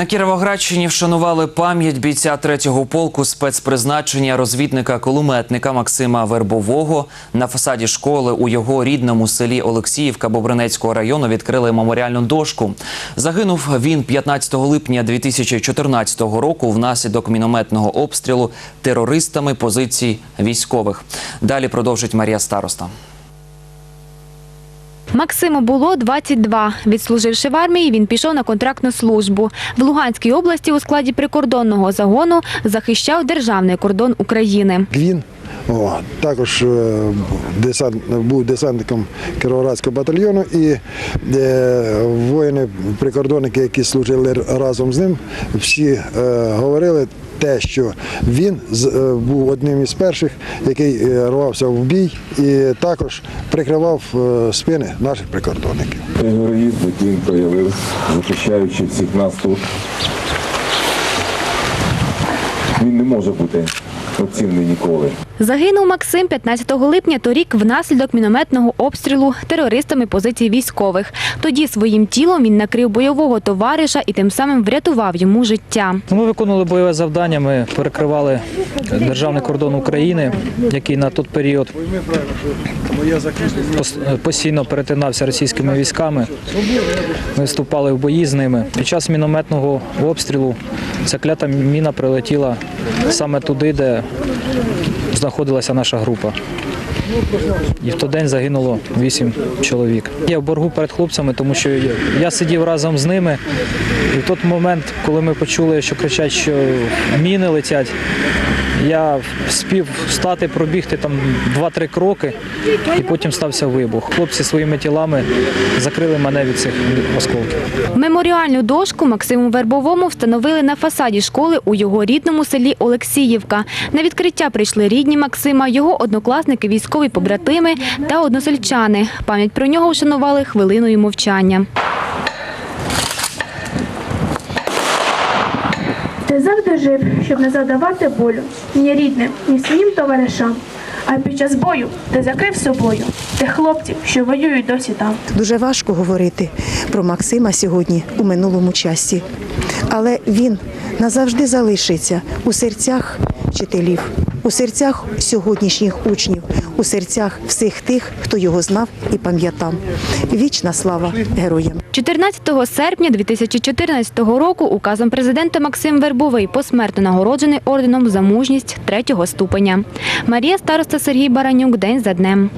На Кіровоградщині вшанували пам'ять бійця третього полку спецпризначення розвідника кулеметника Максима Вербового. На фасаді школи у його рідному селі Олексіївка Бобринецького району відкрили меморіальну дошку. Загинув він 15 липня 2014 року внаслідок мінометного обстрілу терористами позицій військових. Далі продовжить Марія Староста. Максиму було 22. Відслуживши в армії, він пішов на контрактну службу. В Луганській області у складі прикордонного загону захищав державний кордон України. Він о, також е, десант, був десантником Кіровоградського батальйону і е, воїни, прикордонники, які служили разом з ним, всі е, говорили те, що він е, був одним із перших, який е, рвався в бій і також прикривав спини наших прикордонників. Героїзм, який проявив, захищаючи всіх нас тут. Він не може бути оцінений ніколи. Загинув Максим 15 липня торік внаслідок мінометного обстрілу терористами позицій військових. Тоді своїм тілом він накрив бойового товариша і тим самим врятував йому життя. Ми виконували бойове завдання. Ми перекривали державний кордон України, який на той період пос- постійно перетинався російськими військами. Ми вступали в бої з ними. Під час мінометного обстрілу ця клята міна прилетіла саме туди, де знаходилася наша група. І в той день загинуло вісім чоловік. Я в боргу перед хлопцями, тому що я- сидів разом з ними. І в той момент, коли ми почули, що кричать, що міни летять, я спів встати, пробігти там 2-3 кроки, і потім стався вибух. Хлопці своїми тілами закрили мене від цих осколків. Меморіальну дошку Максиму Вербовому встановили на фасаді школи у його рідному селі Олексіївка. На відкриття прийшли рідні Максима, його однокласники, військові побратими та односельчани. Пам'ять про нього вшанували хвилиною мовчання. Ти завжди жив, щоб не завдавати болю ні рідним, ні своїм товаришам. А під час бою ти закрив собою тих хлопців, що воюють досі там. Дуже важко говорити про Максима сьогодні у минулому часі, але він назавжди залишиться у серцях вчителів, у серцях сьогоднішніх учнів, у серцях всіх тих, хто його знав і пам'ятав. Вічна слава героям! 14 серпня 2014 року указом президента Максим Вербовий посмертно нагороджений орденом за мужність третього ступеня. Марія Староста Сергій Баранюк день за днем.